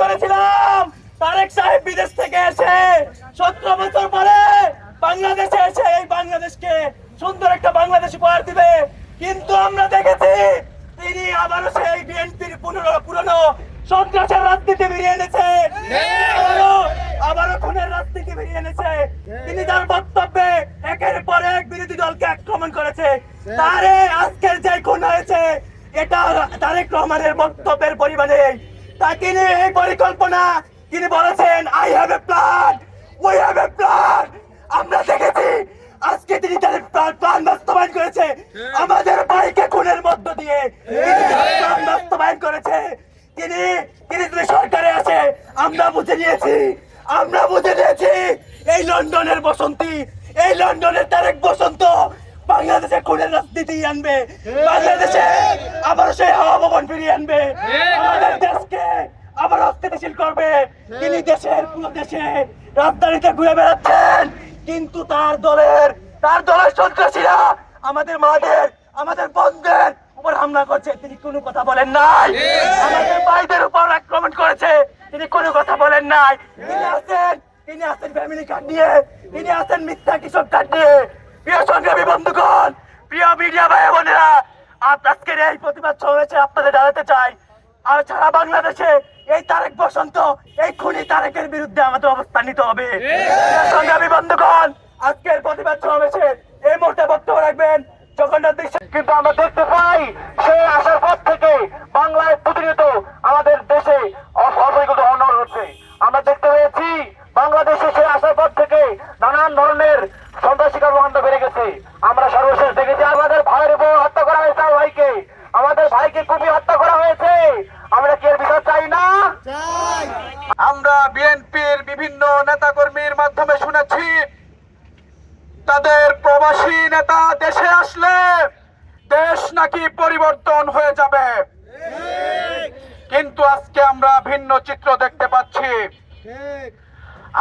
করেছিলাম। তারেক সাহেব বিদেশ থেকে এসে সতেরো বছর পরে বাংলাদেশে এসে এই বাংলাদেশকে সুন্দর একটা বাংলাদেশ উপহার দিবে। কিন্তু আমরা দেখেছি তিনি আবারও সেই বিএনপির পুরনো পুরনো সন্ত্রাসের রাজনীতি বেরিয়ে এনেছে। আবারও খুনের রাজনীতি বেরিয়ে এনেছে। তিনি তার বক্তব্যে একের পর এক বিরোধী দলকে আক্রমণ করেছে। তারে আজকের যে খুন হয়েছে, এটা তারেক রহমানের বক্তব্যের পরিমাণে তা তিনি এই পরিকল্পনা। তিনি বলেছেন I have a plan we have a plan আমরা দেখেছি, আজকে তিনি তার প্ল্যান- বাস্তবায়ন করেছে। আমাদের ভাইকে খুনের মধ্য দিয়ে প্ল্যান বাস্তবায়ন করেছে। তিনি তিনি সরকারে আছে আমরা বুঝে নিয়েছি, আমরা বুঝে নিয়েছি, এই লন্ডনের বসন্তী, এই লন্ডনের তারেক বসন্ত বাংলাদেশে খুনের রাজনীতি আনবে। বাংলাদেশে আবার সেই হাওয়া ভবন ফিরিয়ে আনবে। আমাদের দেশকে আবার অস্থিতিশীল করবে। তিনি দেশের পুরো দেশে রাজধানীতে ঘুরে বেড়াচ্ছেন। কিন্তু তার দলের তার দলের সন্ত্রাসীরা আমাদের মাদের আমাদের বন্ধের উপর হামলা করছে। তিনি কোনো কথা বলেন নাই। আমাদের ভাইদের উপর আক্রমণ করেছে। তিনি কোনো কথা বলেন নাই। তিনি আছেন তিনি আছেন ফ্যামিলি কার্ড নিয়ে। তিনি আছেন মিথ্যা কৃষক কার্ড নিয়ে। প্রিয় সংগ্রামী বন্ধুগণ প্রিয় মিডিয়া ভাই বোনেরা আজকের এই প্রতিবাদ সমাবেশে আপনাদের জানাতে চাই আর সারা বাংলাদেশে এই তারেক বসন্ত এই খুনি তারেকের বিরুদ্ধে আমাদের অবস্থান নিতে হবে। প্রিয় সংগ্রামী বন্ধুগণ আজকের প্রতিবাদ সমাবেশে এই মুহূর্তে বক্তব্য রাখবেন জগন্নাথ কিন্তু আমরা দেখতে পাই সে আসার পর থেকে বাংলায় প্রতিনিয়ত আমাদের দেশে অপরিকল্পিত অনর হচ্ছে আমরা দেখতে পেয়েছি বাংলাদেশে সে আসার পর থেকে নানান ধরনের সন্ত্রাসী কর্মকাণ্ড বেড়ে গেছে আমরা সর্বশেষ দেখেছি আমাদের ভাইয়ের উপর হত্যা করা হয়েছে আমার ভাইকে আমাদের ভাইকে খুবই হত্যা করা হয়েছে আমরা কি এর বিচার চাই না আমরা বিএনপির বিভিন্ন নেতাকর্মীর মাধ্যমে শুনেছি, তাদের প্রবাসী নেতা দেশে আসলে দেশ নাকি পরিবর্তন হয়ে যাবে। কিন্তু আজকে আমরা ভিন্ন চিত্র দেখতে পাচ্ছি।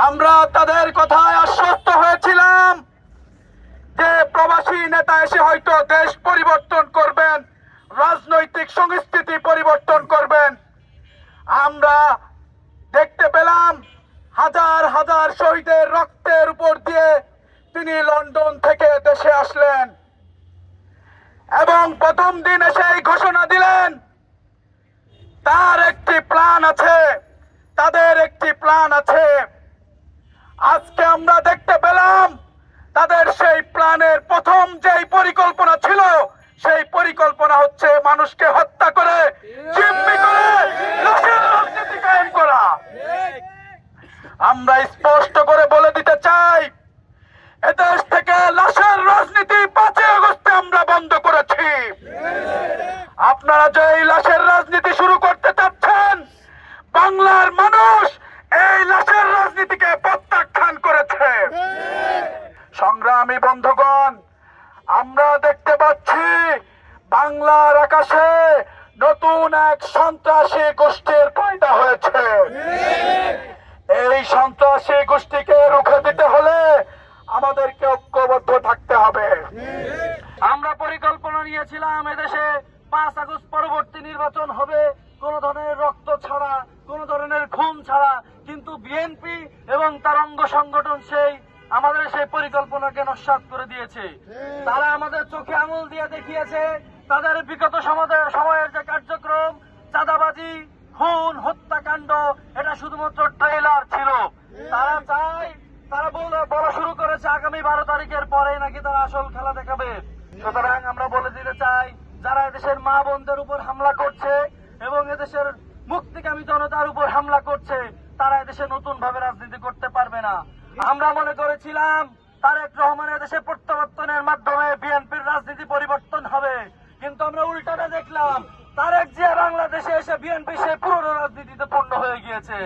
আমরা তাদের কথায় আশ্বস্ত হয়েছিলাম যে প্রবাসী নেতা এসে হয়তো দেশ পরিবর্তন করবেন, রাজনৈতিক সংস্কৃতি পরিবর্তন করবেন। আমরা দেখতে পেলাম হাজার হাজার শহীদের রক্তের উপর দিয়ে তিনি লন্ডন থেকে দেশে আসলেন। এবং প্রথম দিন এসে এই ঘোষণা দিলেন, তার একটি প্ল্যান আছে, তাদের একটি প্ল্যান আছে। আজকে আমরা দেখতে পেলাম তাদের সেই প্ল্যানের প্রথম যেই পরিকল্পনা ছিল, সেই পরিকল্পনা হচ্ছে মানুষকে হত্যা করে জিম্মি করে লাশের রাজনীতি কায়েম করা আমরা স্পষ্ট করে বলে দিতে চাই এদেশ থেকে লাশের রাজনীতি পাঁচই আগস্টে আমরা বন্ধ করেছি। আপনারা যে এই লাশের রাজনীতি শুরু করতে চাচ্ছেন, বাংলার মানুষ এই লাশের রাজনীতিকে প্রত্যাখ্যান করেছে। সংগ্রামী বন্ধুগণ, আমরা দেখতে পাচ্ছি বাংলার আকাশে নতুন এক সন্ত্রাসী গোষ্ঠীর পয়দা হয়েছে। সন্ত্রাসী গোষ্ঠীকে রুখে দিতে হলে আমাদেরকে ঐক্যবদ্ধ থাকতে হবে। আমরা পরিকল্পনা নিয়েছিলাম এদেশে পাঁচ আগস্ট পরবর্তী নির্বাচন হবে। কোন ধরনের রক্ত ছাড়া, কোন ধরনের খুন ছাড়া, কিন্তু বিএনপি এবং তার অঙ্গ সংগঠন সেই আমাদের সেই পরিকল্পনাকে নস্বাত করে দিয়েছে। তারা আমাদের চোখে আঙুল দিয়ে দেখিয়েছে, তাদের বিগত সময়ের যে কার্যক্রম, চাঁদাবাজি, খুন, হত্যাকাণ্ড এটা শুধুমাত্র ট্রেলার ছিল। তারা চায় তারা বলা শুরু করেছে আগামী বারো তারিখের পরে নাকি তারা আসল খেলা দেখাবে। সুতরাং আমরা বলে দিতে চাই, যারা এদেশের মা বোনদের উপর হামলা করছে এবং এদেশের মুক্তিকামী জনতার উপর হামলা করছে, তারা এদেশে নতুন ভাবে রাজনীতি করতে পারবে না। আমরা মনে করেছিলাম, তারেক রহমানের দেশে প্রত্যাবর্তনের মাধ্যমে বিএনপির রাজনীতি পরিবর্তন হবে। কিন্তু আমরা উল্টাটা দেখলাম তারেক জিয়া বাংলাদেশে এসে বিএনপি সে পুরনো রাজনীতিতে পূর্ণ হয়ে গিয়েছে।